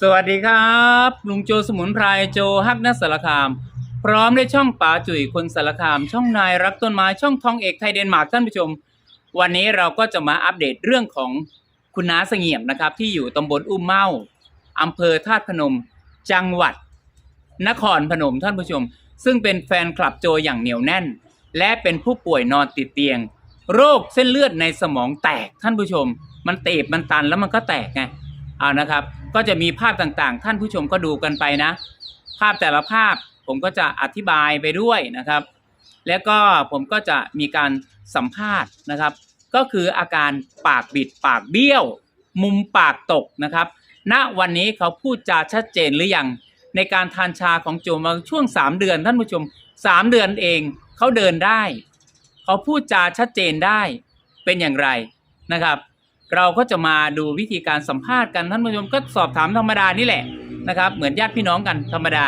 สวัสดีครับ ลุงโจสมุนไพรโจฮักนัสสารคาม พร้อมด้วยช่องป๋าจุ๋ยคนสารคาม ช่องนายรักต้นไม้ช่องทองเอกไทยเดนมาร์กท่านผู้ชม วันนี้เราก็จะมาอัปเดตเรื่องของคุณน้าเสงี่ยมนะครับ ที่อยู่ตำบลอุ้มเมาอำเภอธาตุพนม จังหวัด นครพนมท่านผู้ชม ซึ่งเป็นแฟนคลับโจอย่างเหนียวแน่น และเป็นผู้ป่วยนอนติดเตียง โรคเส้นเลือดในสมองแตกท่านผู้ชม มันตีบมันตันแล้วมันก็แตกไง เอานะครับ ก็จะมีภาพต่างๆ ท่านผู้ชมก็ดูกันไปนะ ภาพแต่ละภาพผมก็จะอธิบายไปด้วยนะครับ แล้วก็ผมก็จะมีการสัมภาษณ์นะครับ ก็คืออาการปากบิดปากเบี้ยว มุมปากตกนะครับณวันนี้เขาพูดจาชัดเจนหรือยังในการทานชาของโจมาช่วง 3 เดือนท่านผู้ชม 3 เดือนเองเขาเดินได้ เขาพูดจาชัดเจนได้เป็นอย่างไรนะครับ เราก็จะมาดูวิธีการสัมภาษณ์กันท่านผู้ชมก็สอบถามธรรมดานี่แหละนะครับ เหมือนญาติพี่น้องกันธรรมดา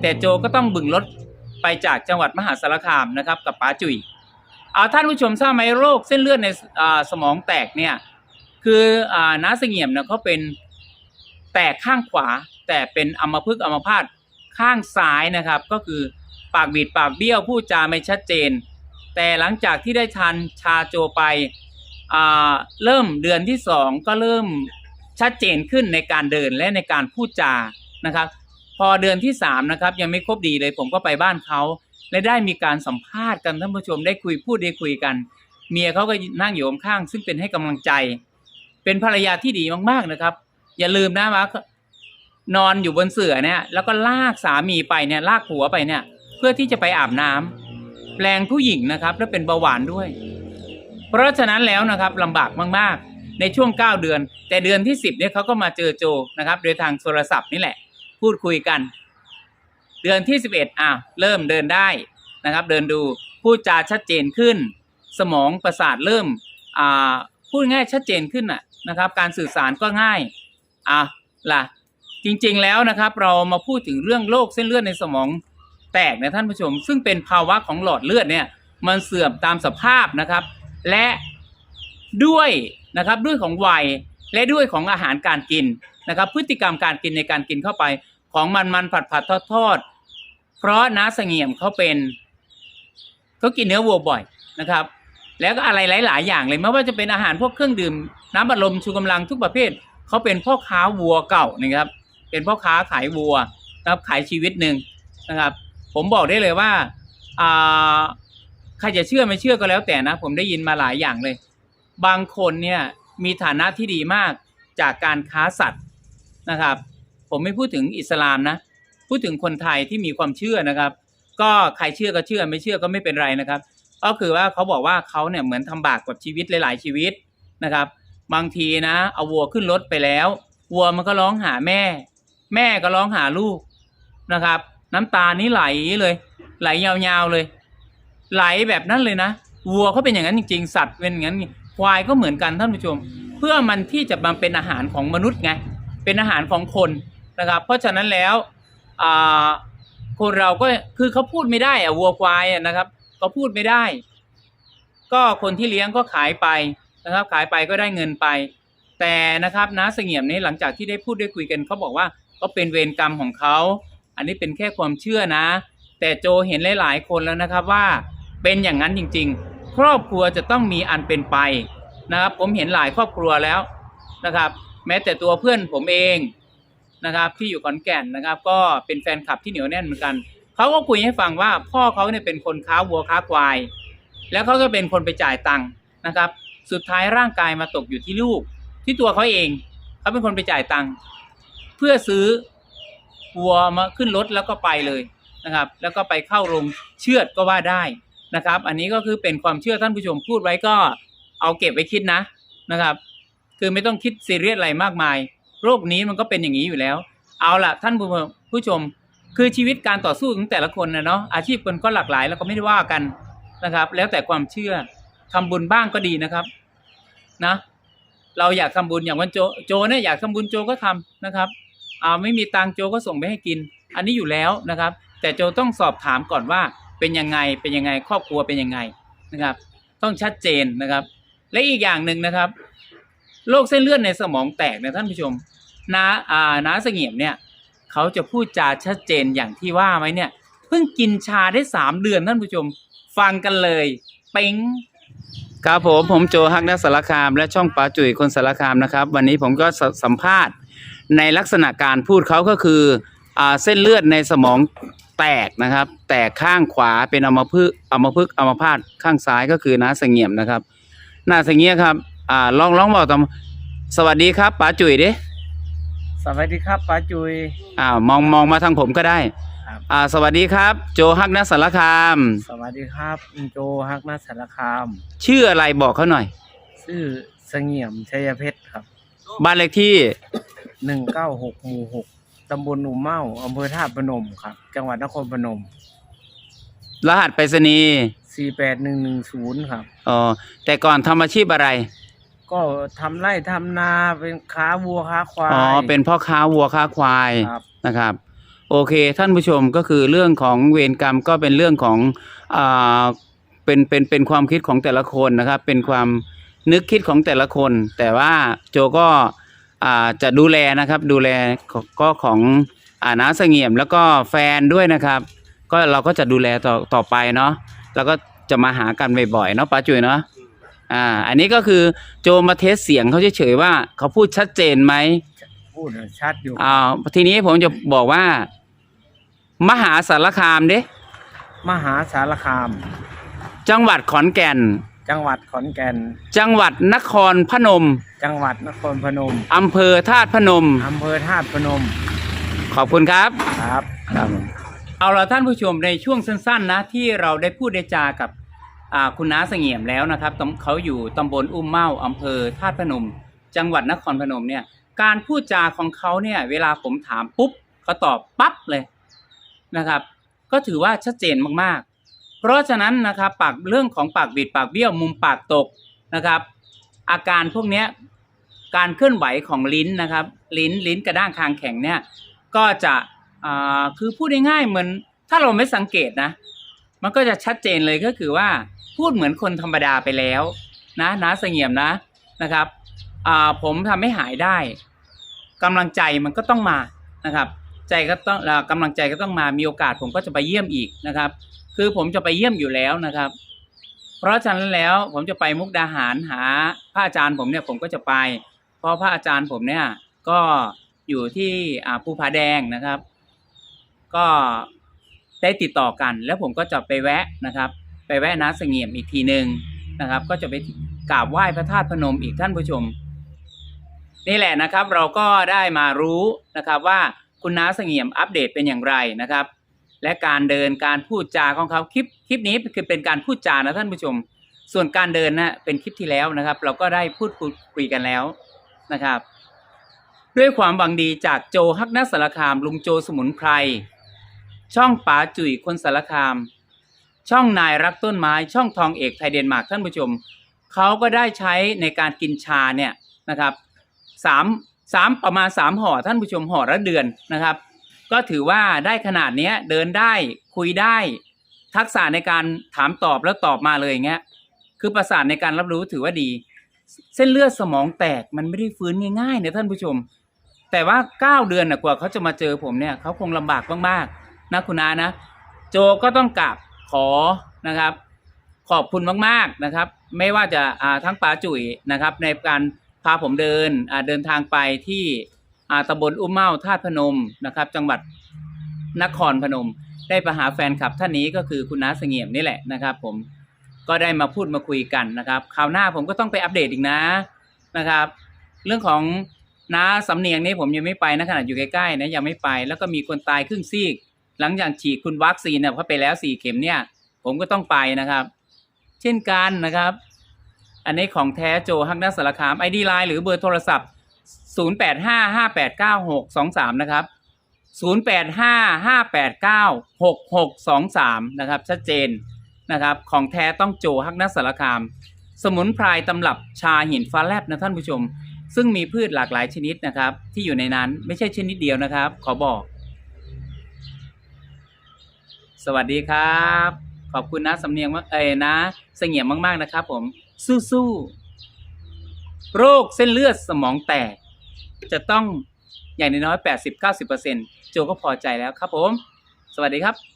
แต่โจก็ต้องบึงรถไปจากจังหวัดมหาสารคามนะครับ กับป๋าจุ๋ยเอาท่านผู้ชมทราบไหมโรคเส้นเลือดในสมองแตกเนี่ยคืออน้าเสงี่ยมเนี่ยเขาเป็นแตกข้างขวา แต่เป็นอัมพฤกษ์อัมพาตข้างซ้ายนะครับ ก็คือปากบีดปากเบี้ยวพูดจาไม่ชัดเจน แต่หลังจากที่ได้ทานชาโจไป เริ่มเดือนที่สองก็เริ่มชัดเจนขึ้นในการเดินและในการพูดจานะครับ พอเดือนที่สามนะครับยังไม่ครบดีเลยผมก็ไปบ้านเขาและได้มีการสัมภาษณ์กันท่านผู้ชมได้คุยพูดได้คุยกัน เมียเขาก็นั่งอยู่ข้าง ซึ่งเป็นให้กำลังใจ เป็นภรรยาที่ดีมากๆนะครับ อย่าลืมนะว่านอนอยู่บนเสื่อเนี่ยแล้วก็ลากสามีไปเนี่ยลากผัวไปเนี่ย เพื่อที่จะไปอาบน้ำแปลงผู้หญิงนะครับ และเป็นเบาหวานด้วย เพราะฉะนั้นแล้วนะครับลำบากมากๆ ในช่วง 9 เดือน แต่เดือนที่ 10เนี่ยเขาก็มาเจอโจนะครับโดยทางโทรศัพท์นี่แหละ พูดคุยกัน เดือนที่ 11อะเริ่มเดินได้นะครับ เดินดูพูดจาชัดเจนขึ้น สมองประสาทเริ่มอ่าพูดง่ายชัดเจนขึ้นน่ะนะครับ การสื่อสารก็ง่ายอะล่ะจริงๆแล้วนะครับ เรามาพูดถึงเรื่องโรคเส้นเลือดในสมองแตกนะท่านผู้ชม ซึ่งเป็นภาวะของหลอดเลือดเนี่ยมันเสื่อมตามสภาพนะครับ และด้วยนะครับด้วยของวัยและด้วยของอาหารการกินนะครับ พฤติกรรมการกินในการกินเข้าไป ของมันมันผัดผัดทอดทอดเพราะน้าเสงี่ยมเขาเป็นเขากินเนื้อวัวบ่อยนะครับ แล้วก็อะไรหลาย ๆ อย่างเลยไม่ว่าจะเป็นอาหารพวกเครื่องดื่ม น้ำบัดลมชูกำลังทุกประเภทเขาเป็นพ่อค้าวัวเก่านะครับ เป็นพ่อค้าขายวัวนะครับขายชีวิตหนึ่งนะครับ ผมบอกได้เลยว่าอ่า ใครจะเชื่อไม่เชื่อก็แล้วแต่นะ ผมได้ยินมาหลายอย่างเลย บางคนเนี่ยมีฐานะที่ดีมากจากการค้าสัตว์นะครับ ผมไม่พูดถึงอิสลามนะ พูดถึงคนไทยที่มีความเชื่อนะครับ ก็ใครเชื่อก็เชื่อไม่เชื่อก็ไม่เป็นไรนะครับ ก็คือว่าเขาบอกว่าเขาเนี่ยเหมือนทำบาปกับชีวิตหลาย ๆ ชีวิตนะครับ บางทีนะ เอาวัวขึ้นรถไปแล้ววัวมันก็ร้องหาแม่ แม่ก็ร้องหาลูกนะครับ น้ำตานี้ไหลเลย ไหลยาวๆเลย ไหลแบบนั้นเลยนะวัวเขาเป็นอย่างนั้นจริงๆสัตว์เป็นอย่างนั้นควายก็เหมือนกันท่านผู้ชม เพื่อมันที่จะมาเป็นอาหารของมนุษย์ไงเป็นอาหารของคนนะครับ เพราะฉะนั้นแล้วคนเราก็คือเขาพูดไม่ได้อะวัวควายนะครับเขาพูดไม่ได้ ก็คนที่เลี้ยงก็ขายไปนะครับ ขายไปก็ได้เงินไป แต่นะครับน้าเสงี่ยมนี้หลังจากที่ได้พูดได้คุยกันเขาบอกว่าก็เป็นเวรกรรมของเขา อันนี้เป็นแค่ความเชื่อนะ แต่โจเห็นหลาย ๆ คนแล้วนะครับว่า เป็นอย่างนั้นจริง ๆ ครอบครัวจะต้องมีอันเป็นไปนะครับ ผมเห็นหลายครอบครัวแล้วนะครับ แม้แต่ตัวเพื่อนผมเองนะครับ ที่อยู่ขอนแก่นนะครับ ก็เป็นแฟนคลับที่เหนียวแน่นเหมือนกันเขาก็คุยให้ฟังว่าพ่อเขาเนี่ยเป็นคนค้าวัวค้าควาย แล้วเขาก็เป็นคนไปจ่ายตังค์นะครับ สุดท้ายร่างกายมาตกอยู่ที่ลูก ที่ตัวเขาเองเขาเป็นคนไปจ่ายตังค์เพื่อซื้อวัวมาขึ้นรถแล้วก็ไปเลยนะครับ แล้วก็ไปเข้าโรงเชือดก็ว่าได้ นะครับ อันนี้ก็คือเป็นความเชื่อท่านผู้ชมพูดไว้ก็เอาเก็บไว้คิดนะนะครับ คือไม่ต้องคิดซีเรียสอะไรมากมาย โรคนี้มันก็เป็นอย่างนี้อยู่แล้ว เอาล่ะท่านผู้ชม คือชีวิตการต่อสู้ของแต่ละคนนะเนาะอาชีพคนก็หลากหลายแล้วก็ไม่ได้ว่ากันนะครับ แล้วแต่ความเชื่อทำบุญบ้างก็ดีนะครับนะเราอยากทำบุญอย่างวันโจโจเนี่ยอยากทำบุญโจก็ทำนะครับเอาไม่มีตังโจก็ส่งไปให้กิน อันนี้อยู่แล้วนะครับ แต่โจต้องสอบถามก่อนว่า เป็นยังไงเป็นยังไง ครอบครัวเป็นยังไงนะครับ ต้องชัดเจนนะครับ และอีกอย่างหนึ่งนะครับโรคเส้นเลือดในสมองแตกนะท่านผู้ชมน้าอ่าน้าเสงี่ยมเนี่ยเขาจะพูดจาชัดเจนอย่างที่ว่าไหมเนี่ยเพิ่งกินชาได้สามเดือนท่านผู้ชมฟังกันเลยเป้งครับผมผมโจฮักนักสารคาม และช่องป้าจุ๋ยคนสารคามนะครับ วันนี้ผมก็สัมภาษณ์ในลักษณะการพูดเขาก็คืออ่าเส้นเลือดในสมอง แตกนะครับ แตกข้างขวาเป็นอัมพฤกษ์อัมพฤกษ์อัมพาตข้างซ้ายก็คือน้าเสงี่ยมนะครับน้าเสงี่ยมครับอ่าลองลองบอกตามสวัสดีครับป้าจุ๋ยดิสวัสดีครับป้าจุยอ่ามองมองมาทางผมก็ได้ครับอ่าสวัสดีครับ โจฮักนักสารคาม สวัสดีครับอินโจฮักนาสารคาม ชื่ออะไรบอกเขาหน่อย ชื่อเสงี่ยมชัยเพชรครับ บ้านเลขที่หนึ่งเก้าหกหมู่หก ตำบลอุมเมาอำเภอท่าตุพนมครับ จังหวัดนครพนม รหัสไปรษณีย์สี่แปดหนึ่งหนึ่งศูนย์ครับ อ๋อแต่ก่อนทำอาชีพอะไร ก็ทำไร่ทำนาเป็นค้าวัวค้าควายอ๋อ เป็นพ่อค้าวัวค้าควาย ครับ นะครับโอเคท่านผู้ชมก็คือเรื่องของเวรกรรมก็เป็นเรื่องของอ่าเป็นเป็นเป็นความคิดของแต่ละคนนะครับ เป็นความนึกคิดของแต่ละคน แต่ว่าโจก็อ่า จะดูแลนะครับดูแลก็ก็ของอ่าน้าเสงี่ยมแล้วก็แฟนด้วยนะครับ ก็เราก็จะดูแลต่อต่อไปเนาะแล้วก็จะมาหากันบ่อยๆเนาะป้าจุ๋ยเนาะอ่า อันนี้ก็คือโจมาเทสเสียงเขาเฉยๆว่าเขาพูดชัดเจนไหมพูดชัดอยู่อ่าทีนี้ผมจะบอกว่า มหาสารคามเด้มหาสารคาม จังหวัดขอนแก่น จังหวัดขอนแก่น จังหวัดนครพนม จังหวัดนครพนมอำเภอธาตุพนม อำเภอท่าตุพนม ขอบคุณครับ ครับ ครับเอาละท่านผู้ชมในช่วงสั้นๆนะที่เราได้พูดได้จากับอ่าคุณน้าเสงี่ยมแล้วนะครับตำเขาอยู่ตำบลอุ้มเมาอำเภอธาตุพนม จังหวัดนครพนมเนี่ย การพูดจาของเขาเนี่ยเวลาผมถามปุ๊บเขาตอบปั๊บเลยนะครับ ก็ถือว่าชัดเจนมากๆ เพราะฉะนั้นนะครับปากเรื่องของปากบิดปากเบี้ยวมุมปากตกนะครับ อาการพวกนี้การเคลื่อนไหวของลิ้นนะครับ ลิ้นลิ้นกระด้างคางแข็งเนี่ยก็จะอ่าคือพูดง่ายๆเหมือนถ้าเราไม่สังเกตนะ มันก็จะชัดเจนเลยก็คือว่าพูดเหมือนคนธรรมดาไปแล้วนะนะเสงี่ยมนะนะครับอ่าผมทำให้หายได้กำลังใจมันก็ต้องมานะครับ ใจก็ต้องอ่ากำลังใจก็ต้องมามีโอกาสผมก็จะไปเยี่ยมอีกนะครับ คือผมจะไปเยี่ยมอยู่แล้วนะครับ เพราะฉะนั้นแล้วผมจะไปมุกดาหารหาพระอาจารย์ผมเนี่ยผมก็จะไป เพราะพระอาจารย์ผมเนี่ยก็อยู่ที่อ่าภูผาแดงนะครับ ก็ได้ติดต่อกัน แล้วผมก็จะไปแวะนะครับ ไปแวะน้าเสงี่ยมอีกทีหนึ่งนะครับ ก็จะไปกราบไหว้พระธาตุพนมอีกท่านผู้ชม นี่แหละนะครับ เราก็ได้มารู้นะครับว่าคุณน้าเสงี่ยมอัปเดตเป็นอย่างไรนะครับ และการเดินการพูดจาของเขาคลิปคลิปนี้คือเป็นการพูดจานะท่านผู้ชม ส่วนการเดินนะเป็นคลิปที่แล้วนะครับ เราก็ได้พูดคุยกันแล้วนะครับ ด้วยความหวังดีจากโจฮักนัสสารคาม ลุงโจสมุนไพรช่องป๋าจุ๋ยคนสารคาม ช่องนายรักต้นไม้ ช่องทองเอกไทยเดนมาร์กท่านผู้ชมเขาก็ได้ใช้ในการกินชาเนี่ยนะครับสามสามประมาณสามห่อท่านผู้ชมห่อละเดือนนะครับ ก็ถือว่าได้ขนาดเนี้ยเดินได้คุยได้ ทักษะในการถามตอบแล้วตอบมาเลยอย่างเงี้ยคือประสาทในการรับรู้ถือว่าดี เส้นเลือดสมองแตกมันไม่ได้ฟื้นง่ายๆนะท่านผู้ชม แต่ว่าเก้าเดือนนะกว่าเขาจะมาเจอผมเนี่ยเขาคงลำบากมากๆนะคุณอานะ โจก็ต้องกราบขอนะครับ ขอบคุณมากๆนะครับ ไม่ว่าจะอ่าทั้งป๋าจุ๋ยนะครับ ในการพาผมเดินอ่าเดินทางไปที่ ตำบลอุ้มเมาท่าตุพนมนะครับ จังหวัดนครพนม ได้ไปหาแฟนคลับท่านนี้ก็คือคุณน้าเสงี่ยมนี่แหละนะครับ ผมก็ได้มาพูดมาคุยกันนะครับคราวหน้าผมก็ต้องไปอัปเดตอีกนะนะครับ เรื่องของน้าสำเนียงนี่ผมยังไม่ไปนะขนาดอยู่ใกล้ๆนะยังไม่ไป แล้วก็มีคนตายครึ่งซีก หลังจากฉีดคุณวัคซีนเนี่ยเขาไปแล้วสี่เข็มเนี่ย ผมก็ต้องไปนะครับ เช่นกันนะครับ อันนี้ของแท้โจฮักนักสารคามไอดีไลน์หรือเบอร์โทรศัพท์ 0 8 5 5 8 9 6 2 3นะครับ0 8 5 5 8 9 6 6 2 3นะครับ ชัดเจนนะครับ ของแท้ต้องโจฮักนักสารคาม สมุนไพรตำรับชาหินฟ้าแลบนะท่านผู้ชม ซึ่งมีพืชหลากหลายชนิดนะครับ ที่อยู่ในนั้นไม่ใช่ชนิดเดียวนะครับ ขอบอก สวัสดีครับ ขอบคุณนะสำเนียงมากเอ้ยนะ เสงี่ยมมาก ๆ นะครับผม สู้ๆ โรคเส้นเลือดสมองแตก จะต้องอย่างน้อยๆ80-90%โจก็พอใจแล้วครับผม สวัสดีครับ